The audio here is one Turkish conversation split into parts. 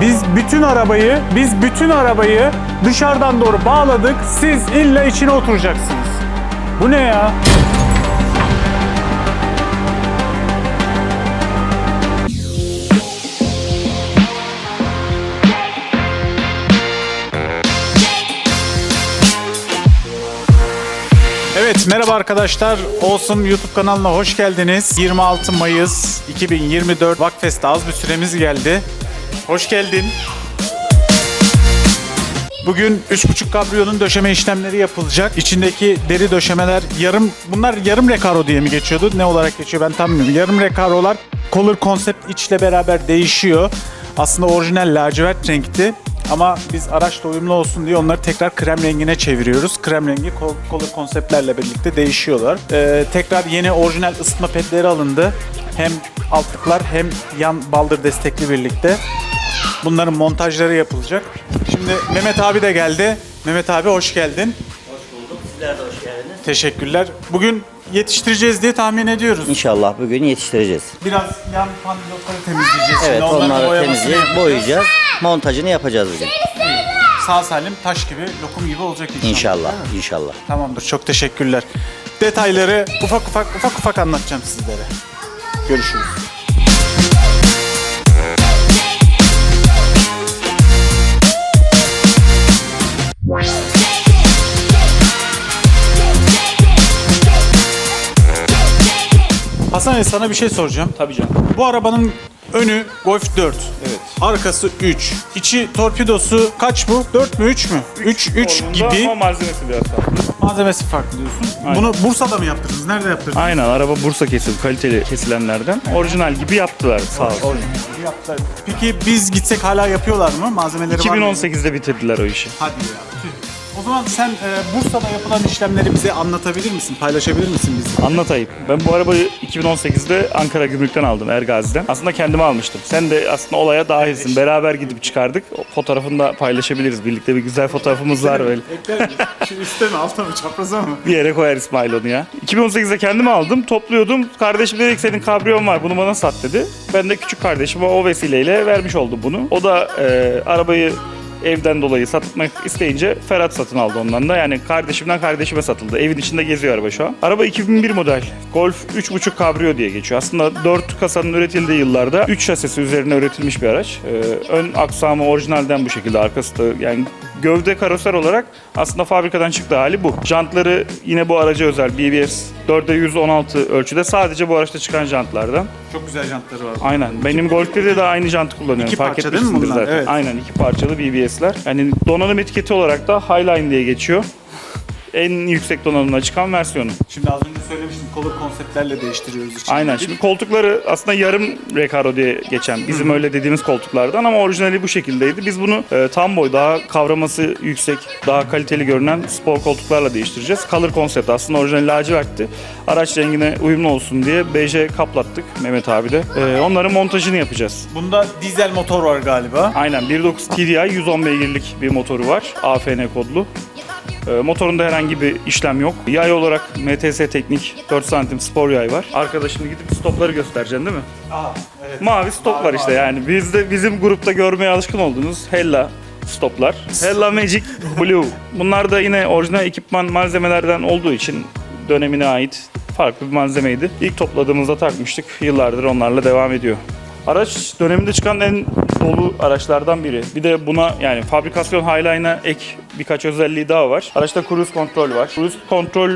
Biz bütün arabayı, biz bütün arabayı dışarıdan doğru bağladık. Siz illa içine oturacaksınız. Bu ne ya? Evet merhaba arkadaşlar. Awesome YouTube kanalına hoş geldiniz. 26 Mayıs 2024 Vakfest'te az bir süremiz geldi. Hoş geldin. Bugün 3.5 kabriyonun döşeme işlemleri yapılacak. İçindeki deri döşemeler yarım, bunlar yarım rekaro diye mi geçiyordu? Ne olarak geçiyor ben tam bilmiyorum. Yarım rekarolar color konsept içle beraber değişiyor. Aslında orijinal lacivert renkti. Ama biz araçla uyumlu olsun diye onları tekrar krem rengine çeviriyoruz. Krem rengi color konseptlerle birlikte değişiyorlar. Ee, tekrar yeni orijinal ısıtma pedleri alındı. Hem altlıklar hem yan baldır destekli birlikte. Bunların montajları yapılacak. Şimdi Mehmet abi de geldi. Mehmet abi hoş geldin. Hoş bulduk. Sizler de hoş geldiniz. Teşekkürler. Bugün yetiştireceğiz diye tahmin ediyoruz. İnşallah bugün yetiştireceğiz. Biraz yan panelokları temizleyeceğiz. Evet Şimdi onların onları boyamasını temizleyip yapacağız. boyayacağız. Montajını yapacağız bugün. Sağ salim taş gibi, lokum gibi olacak inşallah. İnşallah. değil mi? İnşallah. Tamamdır. Çok teşekkürler. Detayları ufak ufak ufak ufak anlatacağım sizlere. Görüşürüz. Hasan Ali sana bir şey soracağım. Tabii canım. Bu arabanın önü Golf 4. Evet. Arkası 3. İçi torpidosu kaç bu? 4 mü 3 mü? 3 3 Olduğunda gibi. Ama malzemesi biraz farklı. Malzemesi farklı diyorsun. Aynen. Bunu Bursa'da mı yaptırdınız? Nerede yaptırdınız? Aynen araba Bursa kesim kaliteli kesilenlerden. Orijinal gibi yaptılar sağ olsun. Yaptılar. Peki biz gitsek hala yapıyorlar mı? Malzemeleri var mı? 2018'de bitirdiler o işi. Hadi ya. tüh. Zaman sen e, Bursa'da yapılan işlemleri bize anlatabilir misin? Paylaşabilir misin bize? Anlatayım. Ben bu arabayı 2018'de Ankara Gümrük'ten aldım Ergazi'den. Aslında kendime almıştım. Sen de aslında olaya dahilsin. Beraber gidip çıkardık. O fotoğrafını da paylaşabiliriz. Birlikte bir güzel fotoğrafımız var böyle. Ekler? Şu üstte mi altta mı çapraza mı? Bir yere koyar İsmail onu ya. 2018'de kendime aldım, topluyordum. Kardeşim dedi ki senin kabriyon var, bunu bana sat dedi. Ben de küçük kardeşime o vesileyle vermiş oldum bunu. O da e, arabayı evden dolayı satmak isteyince Ferhat satın aldı ondan da. Yani kardeşimden kardeşime satıldı. Evin içinde geziyor araba şu an. Araba 2001 model. Golf 3.5 Cabrio diye geçiyor. Aslında 4 kasanın üretildiği yıllarda 3 şasisi üzerine üretilmiş bir araç. E, ön aksamı orijinalden bu şekilde. Arkası da yani gövde karoser olarak aslında fabrikadan çıktı hali bu. Jantları yine bu araca özel BBS 4'e 116 ölçüde sadece bu araçta çıkan jantlardan. Çok güzel jantları var. Aynen. Benim Golf'te de, de aynı jantı kullanıyorum. İki Fark parça değil mi bunlar? zaten. Evet. Aynen iki parçalı BBS'ler. Yani donanım etiketi olarak da Highline diye geçiyor. En yüksek donanımla çıkan versiyonu. Şimdi az önce söylemiştim color konseptlerle değiştiriyoruz içini. Aynen. Şimdi koltukları aslında yarım Recaro diye geçen bizim öyle dediğimiz koltuklardan ama orijinali bu şekildeydi. Biz bunu e, tam boy daha kavraması yüksek, daha kaliteli görünen spor koltuklarla değiştireceğiz. Color konsept aslında orijinali lacivertti. Araç rengine uyumlu olsun diye beje kaplattık Mehmet abi de. E, onların montajını yapacağız. Bunda dizel motor var galiba. Aynen 1.9 TDI 110 beygirlik bir motoru var. AFN kodlu. Ee, motorunda herhangi bir işlem yok. Yay olarak MTS Teknik 4 santim spor yay var. Arkadaşını gidip stopları göstereceksin değil mi? Aa, evet. Mavi stoplar Mavi, işte yani. Bizde bizim grupta görmeye alışkın olduğunuz Hella stoplar. Hella Magic Blue. Bunlar da yine orijinal ekipman malzemelerden olduğu için dönemine ait farklı bir malzemeydi. İlk topladığımızda takmıştık. Yıllardır onlarla devam ediyor. Araç döneminde çıkan en dolu araçlardan biri. Bir de buna yani fabrikasyon Highline'a ek birkaç özelliği daha var. Araçta cruise kontrol var. Cruise kontrol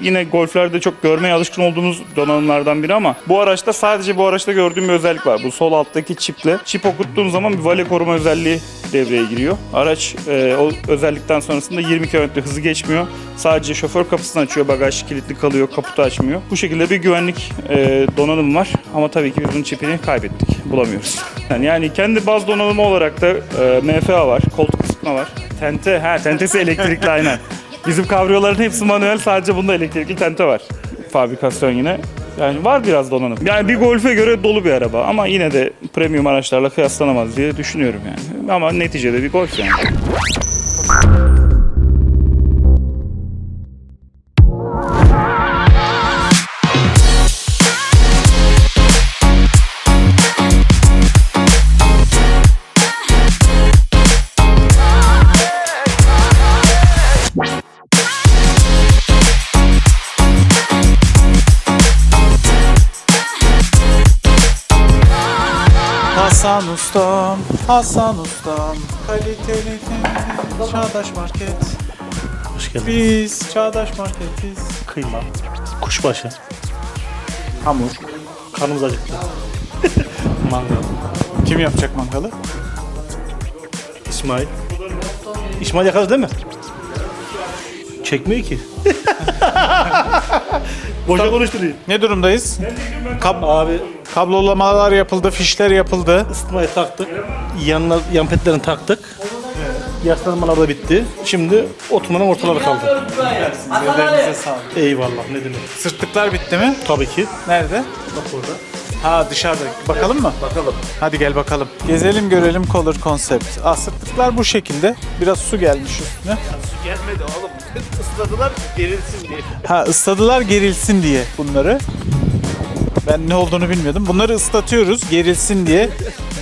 yine golflerde çok görmeye alışkın olduğumuz donanımlardan biri ama bu araçta sadece bu araçta gördüğüm bir özellik var. Bu sol alttaki çiple. Çip okuttuğum zaman bir vale koruma özelliği devreye giriyor. Araç e, o özellikten sonrasında 20 km hızı geçmiyor. Sadece şoför kapısını açıyor, bagaj kilitli kalıyor, kaputu açmıyor. Bu şekilde bir güvenlik e, donanım var ama tabii ki biz bunun çipini kaybettik, bulamıyoruz. Yani, yani kendi baz donanımı olarak da e, MFA var, koltuk ısıtma var. Tente, ha tentesi elektrikli aynen. Bizim kabriyoların hepsi manuel, sadece bunda elektrikli tente var. Fabrikasyon yine. Yani var biraz donanım. Yani bir Golf'e göre dolu bir araba ama yine de premium araçlarla kıyaslanamaz diye düşünüyorum yani. Ama neticede bir Golf yani. Hasan Ustam, Hasan Ustam, kaliteli Çağdaş Market. Hoş geldin. Biz Çağdaş Marketiz. Kıyma, kuşbaşı, Hamur. karnımız acıktı. Mangal, Kim yapacak mangalı? İsmail. İsmail yakarız değil mi? Çekmiyor ki. Boşa konuşturuyor. Ne durumdayız? Kab Abi kablolamalar yapıldı, fişler yapıldı. ısıtmayı taktık. Yanına, yan petlerini taktık. Yaslanmalar da bitti. Şimdi oturmanın ortaları kaldı. Ellerinize sağlık. Eyvallah ne demek. Sırtlıklar bitti mi? Tabii ki. Nerede? Bak orada. Ha dışarıda. Bakalım mı? Bakalım. Hadi gel bakalım. Gezelim görelim Color Concept. Ah sırtlıklar bu şekilde. Biraz su gelmiş üstüne. Gelmedi oğlum. Isladılar gerilsin diye. Ha ısladılar gerilsin diye bunları. Ben ne olduğunu bilmiyordum. Bunları ıslatıyoruz gerilsin diye.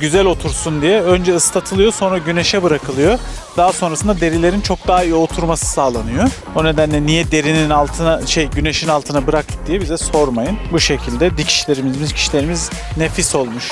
Güzel otursun diye. Önce ıslatılıyor sonra güneşe bırakılıyor. Daha sonrasında derilerin çok daha iyi oturması sağlanıyor. O nedenle niye derinin altına şey güneşin altına bıraktık diye bize sormayın. Bu şekilde dikişlerimiz, dikişlerimiz nefis olmuş.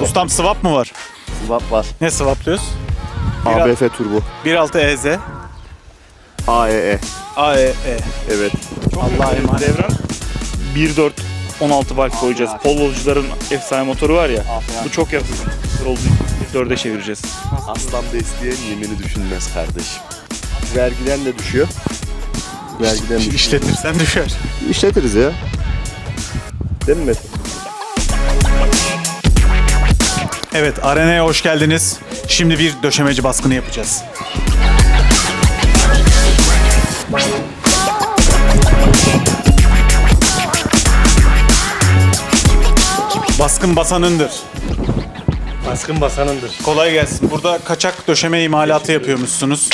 Ustam swap mı var? Swap var. Ne swaplıyoruz? ABF Turbo. 1.6 EZ, AEE. AEE. Evet. Allah'a emanet. Devran 1.4 16 valve koyacağız. Polocuların efsane motoru var ya. Bu çok yakın. İçin 4'e çevireceğiz. Aslan besleyen yemini düşünmez kardeşim. Vergiden de düşüyor. Vergiden düşüyor. İşletirsen düşer. İşletiriz ya. Değil mi Mete? Evet, arenaya hoş geldiniz. Şimdi bir döşemeci baskını yapacağız. Baskın basanındır. Baskın basanındır. Kolay gelsin. Burada kaçak döşeme imalatı yapıyormuşsunuz.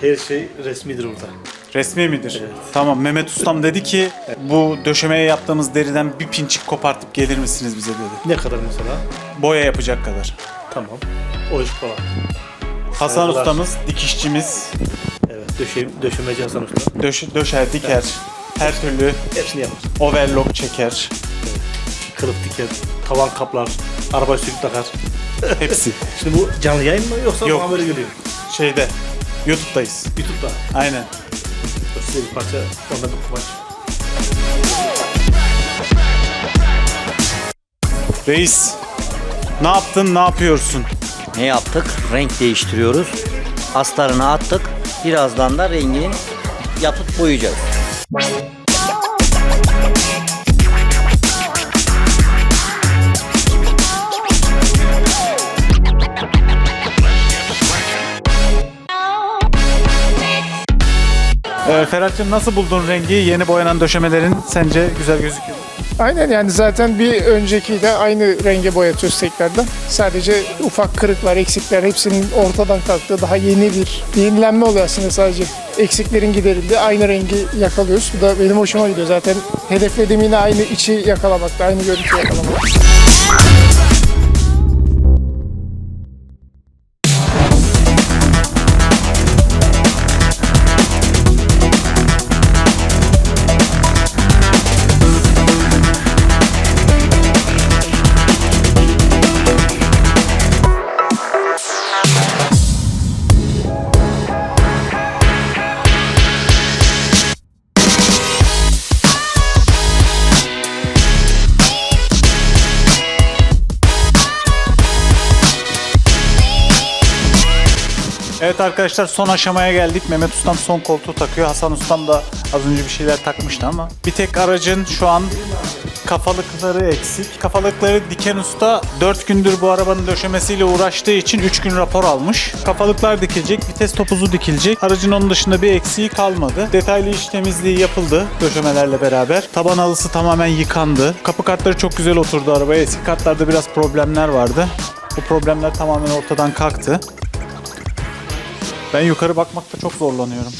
Her şey resmidir burada. Resmi midir? Tamam. Mehmet Ustam dedi ki bu döşemeye yaptığımız deriden bir pinçik kopartıp gelir misiniz bize dedi. Ne kadar mesela? Boya yapacak kadar. Tamam. O iş kolay. Hasan Saygılar. ustamız, dikişçimiz, Evet. Döşe, döşemeci Hasan Usta. döş, döşer, diker, her türlü Hepsini yapar. overlock çeker. Kılıf diker, tavan kaplar, araba sürüp takar. Hepsi. Şimdi bu canlı yayın mı yoksa Yok. böyle geliyor? Şeyde, YouTube'dayız. YouTube'da. Aynen. Size bir parça, ondan bir kumaş. Reis, ne yaptın, ne yapıyorsun? Ne yaptık? Renk değiştiriyoruz. Astarını attık. Birazdan da rengini yapıp boyayacağız. Ee, Ferhat'cığım nasıl buldun rengi? Yeni boyanan döşemelerin sence güzel gözüküyor? Aynen yani zaten bir öncekiyle aynı renge boyatıyoruz tekrardan. Sadece ufak kırıklar, eksikler hepsinin ortadan kalktığı daha yeni bir yenilenme oluyor aslında sadece. Eksiklerin giderildi, aynı rengi yakalıyoruz. Bu da benim hoşuma gidiyor zaten. Hedeflediğim yine aynı içi yakalamakta, aynı görüntü yakalamak. Arkadaşlar son aşamaya geldik. Mehmet Ustam son koltuğu takıyor. Hasan Ustam da az önce bir şeyler takmıştı ama. Bir tek aracın şu an kafalıkları eksik. Kafalıkları diken usta 4 gündür bu arabanın döşemesiyle uğraştığı için 3 gün rapor almış. Kafalıklar dikilecek, vites topuzu dikilecek. Aracın onun dışında bir eksiği kalmadı. Detaylı iş temizliği yapıldı döşemelerle beraber. Taban halısı tamamen yıkandı. Kapı kartları çok güzel oturdu arabaya. Eski kartlarda biraz problemler vardı. Bu problemler tamamen ortadan kalktı. Ben yukarı bakmakta çok zorlanıyorum.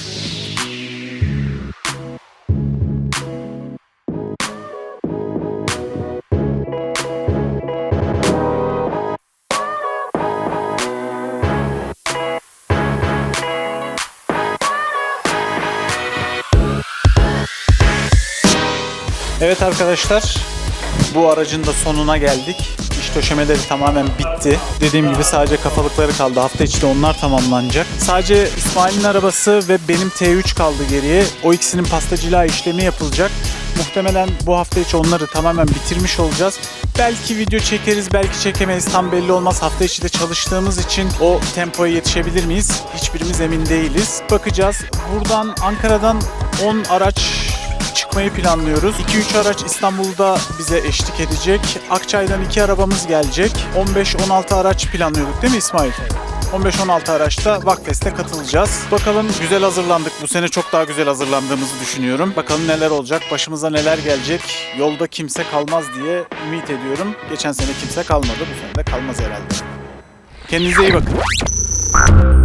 Evet arkadaşlar bu aracın da sonuna geldik. İç döşemeleri tamamen bitti. Dediğim gibi sadece kafalıkları kaldı. Hafta içi de onlar tamamlanacak. Sadece İsmail'in arabası ve benim T3 kaldı geriye. O ikisinin pastacılığa işlemi yapılacak. Muhtemelen bu hafta içi onları tamamen bitirmiş olacağız. Belki video çekeriz, belki çekemeyiz. Tam belli olmaz. Hafta içi de çalıştığımız için o tempoya yetişebilir miyiz? Hiçbirimiz emin değiliz. Bakacağız. Buradan Ankara'dan 10 araç çıkmayı planlıyoruz. 2-3 araç İstanbul'da bize eşlik edecek. Akçay'dan 2 arabamız gelecek. 15-16 araç planlıyorduk değil mi İsmail? 15-16 araçta Vakfest'e katılacağız. Bakalım güzel hazırlandık. Bu sene çok daha güzel hazırlandığımızı düşünüyorum. Bakalım neler olacak, başımıza neler gelecek. Yolda kimse kalmaz diye ümit ediyorum. Geçen sene kimse kalmadı. Bu sene de kalmaz herhalde. Kendinize iyi bakın.